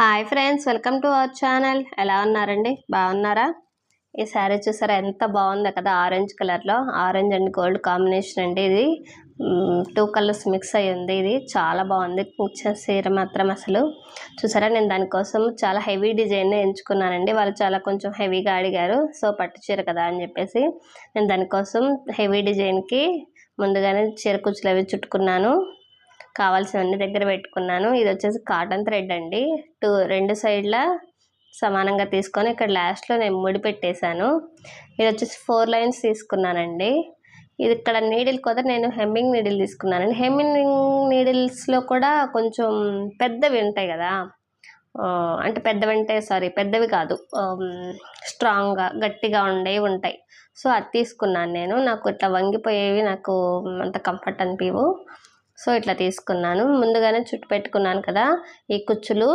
Hi friends welcome to our channel ఎలా ఉన్నారండి? బాగున్నారా? ఈ శారీ చూసారా? ఎంత బాగుందో కదా ఆరెంజ్ కలర్లో ఆరెంజ్ అండ్ గోల్డ్ కాంబినేషన్ అండి ఇది. టూ కలర్స్ మిక్స్ అయ్యి ఉంది ఇది. చాలా బాగుంది కూర్చే చీర మాత్రం అసలు. చూసారా? నేను దానికోసం చాలా హెవీ డిజైన్ ఎంచుకున్నానండి. వాళ్ళు చాలా కొంచెం హెవీగా అడిగారు. సో పట్టు చీర కదా అని చెప్పేసి నేను దానికోసం హెవీ డిజైన్కి ముందుగానే చీర కుచ్చులు అవి చుట్టుకున్నాను. కావాల్సినవన్నీ దగ్గర పెట్టుకున్నాను. ఇది వచ్చేసి కాటన్ థ్రెడ్ అండి. టూ రెండు సైడ్ల సమానంగా తీసుకొని ఇక్కడ లాస్ట్లో నేను ముడి పెట్టేశాను. ఇది వచ్చేసి ఫోర్ లైన్స్ తీసుకున్నానండి. ఇది ఇక్కడ నీడిల్ కొద్ది నేను హెమ్మింగ్ నీడిల్ తీసుకున్నానండి. హెమ్మింగ్ నీడిల్స్లో కూడా కొంచెం పెద్దవి ఉంటాయి కదా. అంటే పెద్దవి అంటే సారీ పెద్దవి కాదు. స్ట్రాంగ్గా గట్టిగా ఉండేవి ఉంటాయి. సో అది తీసుకున్నాను నేను. నాకు ఇట్లా వంగిపోయేవి నాకు అంత కంఫర్ట్ అనిపించవు సో ఇట్లా తీసుకున్నాను. ముందుగానే చుట్టు పెట్టుకున్నాను కదా ఈ కుచ్చులు.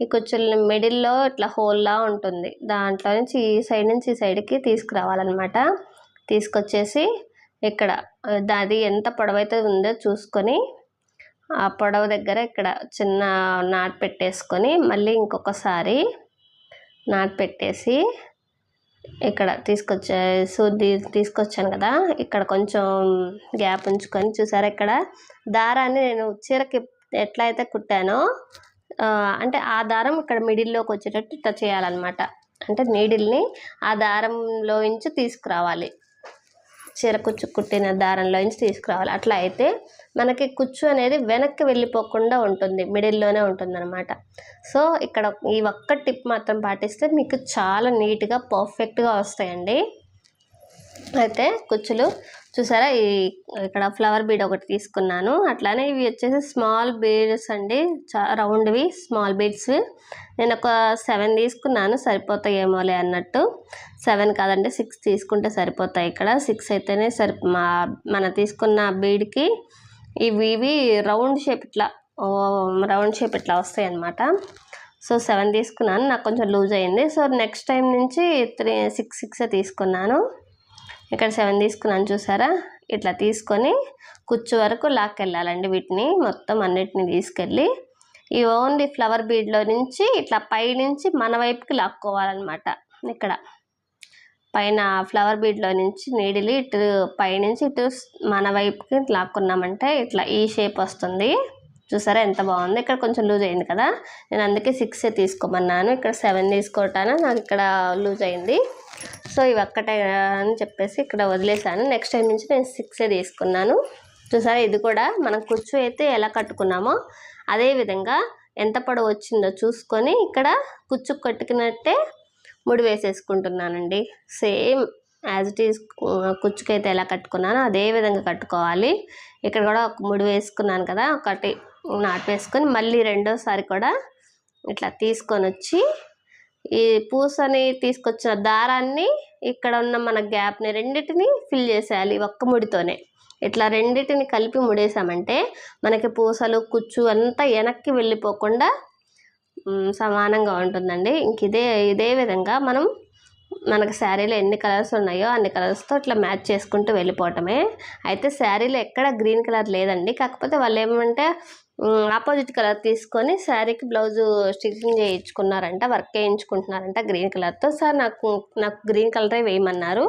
ఈ కుచ్చులు మిడిల్లో ఇట్లా హోల్లా ఉంటుంది. దాంట్లో నుంచి ఈ సైడ్ నుంచి ఈ సైడ్కి తీసుకురావాలన్నమాట. తీసుకొచ్చేసి ఇక్కడ అది ఎంత పొడవైతే ఉందో చూసుకొని ఆ పొడవు దగ్గర ఇక్కడ చిన్న నాట్ పెట్టేసుకొని మళ్ళీ ఇంకొకసారి నాట్ పెట్టేసి ఇక్కడ తీసుకొచ్చే సూది తీసుకొచ్చాను కదా. ఇక్కడ కొంచెం గ్యాప్ ఉంచుకొని చూసారా ఇక్కడ? దారాన్ని నేను చీరకి ఎట్లా అయితే కుట్టానో అంటే ఆ దారం ఇక్కడ మిడిల్లోకి వచ్చేటట్టు ఇట్లా చేయాలన్నమాట. అంటే నీడిల్ని ఆ దారంలో నుంచి తీసుకురావాలి. చీర కుచ్చు కుట్టిన దారంలో నుంచి తీసుకురావాలి. అట్లా అయితే మనకి కుచ్చు అనేది వెనక్కి వెళ్ళిపోకుండా ఉంటుంది. మిడిల్లోనే ఉంటుంది అనమాట సో ఇక్కడ ఈ ఒక్క టిప్ మాత్రం పాటిస్తే మీకు చాలా నీట్గా పర్ఫెక్ట్గా వస్తాయండి. అయితే కుచ్చులు చూసారా? ఈ ఇక్కడ ఫ్లవర్ బీడ్ ఒకటి తీసుకున్నాను. అట్లానే ఇవి వచ్చేసి స్మాల్ బీడ్స్ అండి. చా రౌండ్వి స్మాల్ బీడ్స్. నేను ఒక సెవెన్ తీసుకున్నాను. సరిపోతాయేమోలే అన్నట్టు. సెవెన్ కాదండి సిక్స్ తీసుకుంటే సరిపోతాయి ఇక్కడ. సిక్స్ అయితేనే సరి మా మన తీసుకున్న బీడ్కి ఇవి ఇవి రౌండ్ షేప్ ఇట్లా రౌండ్ షేప్ ఇట్లా వస్తాయి అన్నమాట సో సెవెన్ తీసుకున్నాను. నాకు కొంచెం లూజ్ అయింది. సో నెక్స్ట్ టైం నుంచి త్రీ సిక్స్ సిక్స్ తీసుకున్నాను. ఇక్కడ సెవెన్ తీసుకున్నాను చూసారా? ఇట్లా తీసుకొని కుచ్చు వరకు లాక్కెళ్ళాలండి వీటిని. మొత్తం అన్నిటిని తీసుకెళ్ళి ఈ ఓన్లీ ఫ్లవర్ బీడ్లో నుంచి ఇట్లా పై నుంచి మన వైపుకి లాక్కోవాలన్నమాట. ఇక్కడ. పైన ఫ్లవర్ బీడ్లో నుంచి నీడిలి ఇటు పైనుంచి ఇటు మన వైపుకి లాక్కున్నామంటే ఇట్లా ఈ షేప్ వస్తుంది. చూసారా ఎంత బాగుంది? ఇక్కడ కొంచెం లూజ్ అయింది కదా? నేను అందుకే సిక్స్ తీసుకోమన్నాను. ఇక్కడ సెవెన్ తీసుకోవటాన నాకు ఇక్కడ లూజ్ అయింది. సో ఇవి ఒక్కటే అని చెప్పేసి ఇక్కడ వదిలేసాను నెక్స్ట్ టైం నుంచి నేను సిక్సే తీసుకున్నాను. చూసారా? ఇది కూడా మనం కుచ్చు అయితే ఎలా కట్టుకున్నామో అదే విధంగా ఎంత పొడవు వచ్చిందో చూసుకొని ఇక్కడ కుచ్చు కట్టుకున్నట్టే ముడి వేసేసుకుంటున్నానండి. సేమ్ యాజ్ ఇట్ ఈస్ కుచ్చుకైతే ఎలా కట్టుకున్నానో అదే విధంగా కట్టుకోవాలి. ఇక్కడ కూడా ఒక ముడి వేసుకున్నాను కదా ఒకటి నాటు వేసుకొని మళ్ళీ రెండోసారి కూడా ఇట్లా తీసుకొని వచ్చి ఈ పూసని తీసుకొచ్చిన దారాన్ని ఇక్కడ ఉన్న మన గ్యాప్ని రెండింటిని ఫిల్ చేసేయాలి ఒక్క ముడితోనే. ఇట్లా రెండింటిని కలిపి ముడేసామంటే మనకి పూసలు కుచ్చు అంతా వెనక్కి వెళ్ళిపోకుండా సమానంగా ఉంటుందండి. ఇంక ఇదే ఇదే విధంగా మనం మనకు శారీలో ఎన్ని కలర్స్ ఉన్నాయో అన్ని కలర్స్తో ఇట్లా మ్యాచ్ చేసుకుంటూ వెళ్ళిపోవటమే. అయితే శారీలో ఎక్కడ గ్రీన్ కలర్ లేదండి. కాకపోతే వాళ్ళు ఏమంటే ఆపోజిట్ కలర్ తీసుకొని శారీకి బ్లౌజ్ స్టిచ్చింగ్ చేయించుకున్నారంట వర్క్ చేయించుకుంటున్నారంట గ్రీన్ కలర్తో. సార్ నాకు నాకు గ్రీన్ కలరే వేయమన్నారు.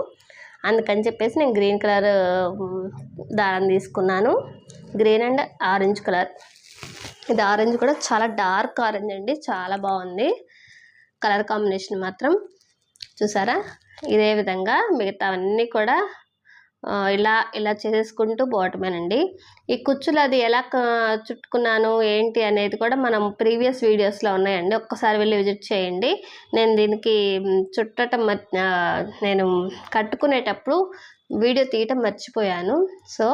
అందుకని చెప్పేసి నేను గ్రీన్ కలర్ దారం తీసుకున్నాను. Green and orange colour. ఇది ఆరెంజ్ కూడా చాలా డార్క్ ఆరెంజ్ అండి. చాలా బాగుంది. కలర్ కాంబినేషన్ మాత్రం. చూసారా? ఇదే విధంగా మిగతావన్నీ కూడా ఇలా ఇలా చేసేసుకుంటూ పోవటమేనండి ఈ కుచ్చులు అది ఎలా చుట్టుకున్నాను ఏంటి అనేది కూడా మనం ప్రీవియస్ వీడియోస్లో ఉన్నాయండి. ఒక్కసారి వెళ్ళి విజిట్ చేయండి. నేను దీనికి చుట్టటం నేను కట్టుకునేటప్పుడు వీడియో తీయటం మర్చిపోయాను. సో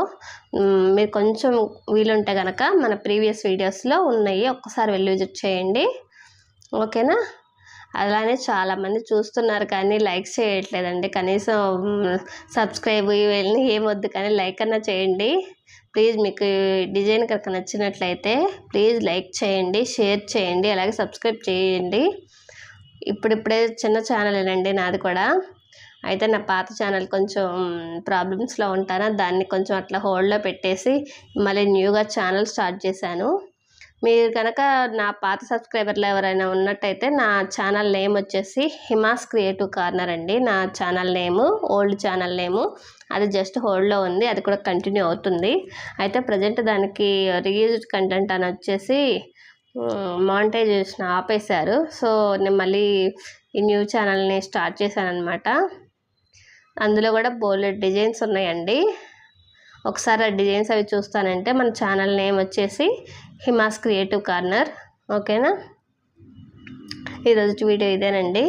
మీరు కొంచెం వీలుంటే కనుక మన ప్రీవియస్ వీడియోస్లో ఉన్నాయి ఒక్కసారి వెళ్ళి విజిట్ చేయండి. ఓకేనా? అలానే చాలామంది చూస్తున్నారు కానీ లైక్ చేయట్లేదండి. కనీసం సబ్స్క్రైబ్ ఇవన్నీ ఏమొద్దు కానీ లైక్ అన్నా చేయండి. ప్లీజ్ మీకు డిజైన్ కనుక నచ్చినట్లయితే ప్లీజ్ లైక్ చేయండి షేర్ చేయండి అలాగే సబ్స్క్రైబ్ చేయండి. ఇప్పుడిప్పుడే చిన్న ఛానలేనండి నాది కూడా. అయితే నా పాత ఛానల్ కొంచెం ప్రాబ్లమ్స్లో ఉంటాను? దాన్ని కొంచెం అట్లా హోల్డ్లో పెట్టేసి మళ్ళీ న్యూగా ఛానల్ స్టార్ట్ చేశాను. మీరు కనుక నా పాత సబ్స్క్రైబర్లు ఎవరైనా ఉన్నట్టయితే నా ఛానల్ నేమ్ వచ్చేసి హిమాస్ క్రియేటివ్ కార్నర్ అండి. నా channel name old channel name. అది జస్ట్ హోల్డ్లో ఉంది. అది కూడా కంటిన్యూ అవుతుంది. అయితే ప్రజెంట్ దానికి రీయూజ్డ్ కంటెంట్ అని వచ్చేసి మానిటైజేషన్ ఆపేశారు. సో నేను మళ్ళీ ఈ న్యూ ఛానల్ని స్టార్ట్ చేశాను అనమాట అందులో కూడా బోలెడ్ డిజైన్స్ ఉన్నాయండి. ఒకసారి ఆ డిజైన్స్ అవి చూస్తానంటే మన ఛానల్ నేమ్ వచ్చేసి హిమాస్ క్రియేటివ్ కార్నర్ ఓకేనా? ఈరోజు వీడియో ఇదేనండి.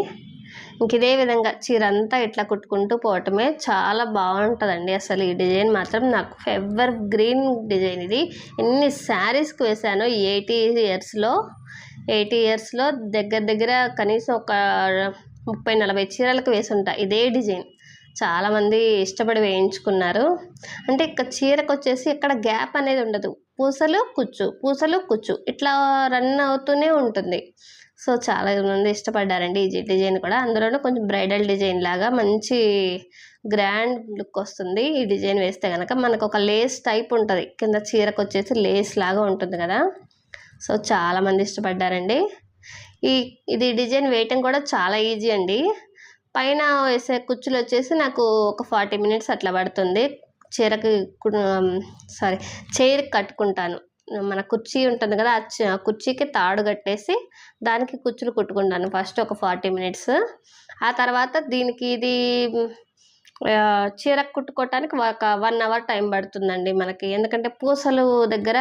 ఇంక ఇదే విధంగా చీర అంతా ఇట్లా కుట్టుకుంటూ పోవటమే చాలా బాగుంటుందండి. అసలు ఈ డిజైన్ మాత్రం నాకు ఫెవర్ గ్రీన్ డిజైన్ ఇది. ఎన్ని శారీస్కి వేసాను ఎయిటీ ఇయర్స్లో ఎయిటీ ఇయర్స్లో దగ్గర దగ్గర కనీసం ఒక ముప్పై నలభై చీరలకు వేసుంటా ఇదే డిజైన్. చాలామంది ఇష్టపడి వేయించుకున్నారు. అంటే ఇక్కడ చీరకు వచ్చేసి ఇక్కడ గ్యాప్ అనేది ఉండదు. పూసలు కుచ్చు పూసలు కుచ్చు. ఇట్లా రన్ అవుతూనే ఉంటుంది. సో చాలా మంది ఇష్టపడ్డారండి ఈ డిజైన్ కూడా. అందులోనూ కొంచెం బ్రైడల్ డిజైన్ లాగా మంచి గ్రాండ్ లుక్ వస్తుంది ఈ డిజైన్ వేస్తే కనుక మనకు ఒక లేస్ టైప్ ఉంటుంది. కింద చీరకు వచ్చేసి లేస్ లాగా ఉంటుంది కదా. సో చాలామంది ఇష్టపడ్డారండి. ఈ ఇది డిజైన్ వేయటం కూడా చాలా ఈజీ అండి. పైన వేసే కుచ్చులు వచ్చేసి నాకు ఒక ఫార్టీ మినిట్స్ అట్లా పడుతుంది. చీరకి సారీ చైర్కి కట్టుకుంటాను. మన కుర్చీ ఉంటుంది కదా ఆ కుర్చీకి తాడు కట్టేసి దానికి కుచ్చులు కుట్టుకుంటాను ఫస్ట్ ఒక ఫార్టీ మినిట్స్. ఆ తర్వాత దీనికి ఇది చీర కుట్టుకోవటానికి ఒక వన్ అవర్ టైం పడుతుందండి మనకి. ఎందుకంటే పూసలు దగ్గర